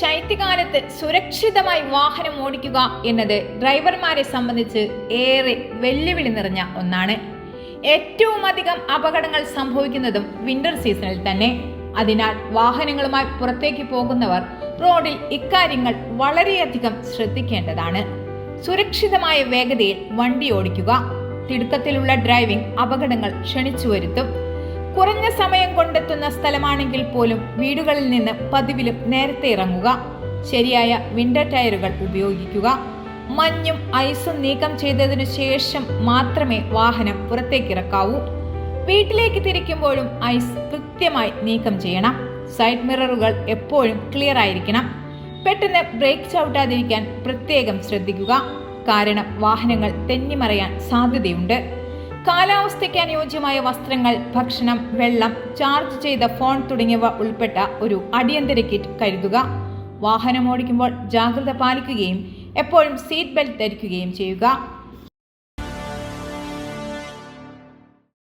ശൈത്യകാലത്ത് സുരക്ഷിതമായി വാഹനം ഓടിക്കുക എന്നത് ഡ്രൈവർമാരെ സംബന്ധിച്ച് ഏറെ വെല്ലുവിളി നിറഞ്ഞ ഒന്നാണ്. ഏറ്റവും അധികം അപകടങ്ങൾ സംഭവിക്കുന്നതും വിന്റർ സീസണിൽ തന്നെ. അതിനാൽ വാഹനങ്ങളുമായി പുറത്തേക്ക് പോകുന്നവർ റോഡിൽ ഇക്കാര്യങ്ങൾ വളരെയധികം ശ്രദ്ധിക്കേണ്ടതാണ്. സുരക്ഷിതമായ വേഗതയിൽ വണ്ടി ഓടിക്കുക. തിടുക്കത്തിലുള്ള ഡ്രൈവിംഗ് അപകടങ്ങൾ ക്ഷണിച്ചു വരുത്തും കുറഞ്ഞ സമയം കൊണ്ടെത്തുന്ന സ്ഥലമാണെങ്കിൽ പോലും വീടുകളിൽ നിന്ന് പതിവിലും നേരത്തെ ഇറങ്ങുക. ശരിയായ വിൻഡർ ടയറുകൾ ഉപയോഗിക്കുക. മഞ്ഞും ഐസും നീക്കം ചെയ്തതിനു ശേഷം മാത്രമേ വാഹനം പുറത്തേക്ക് ഇറക്കാവൂ. വീട്ടിലേക്ക് തിരിക്കുമ്പോഴും ഐസ് കൃത്യമായി നീക്കം ചെയ്യണം. സൈഡ് മിററുകൾ എപ്പോഴും ക്ലിയർ ആയിരിക്കണം. പെട്ടെന്ന് ബ്രേക്ക് ചവിട്ടാതിരിക്കാൻ പ്രത്യേകം ശ്രദ്ധിക്കുക. കാരണം വാഹനങ്ങൾ തെന്നിമറയാൻ സാധ്യതയുണ്ട്. കാലാവസ്ഥയ്ക്ക് അനുയോജ്യമായ വസ്ത്രങ്ങൾ ഭക്ഷണം വെള്ളം ചാർജ് ചെയ്ത ഫോൺ തുടങ്ങിയവ ഉൾപ്പെട്ട ഒരു അടിയന്തര കിറ്റ് കരുതുക. വാഹനം ഓടിക്കുമ്പോൾ ജാഗ്രത പാലിക്കുകയും എപ്പോഴും സീറ്റ് ബെൽറ്റ് ധരിക്കുകയും ചെയ്യുക.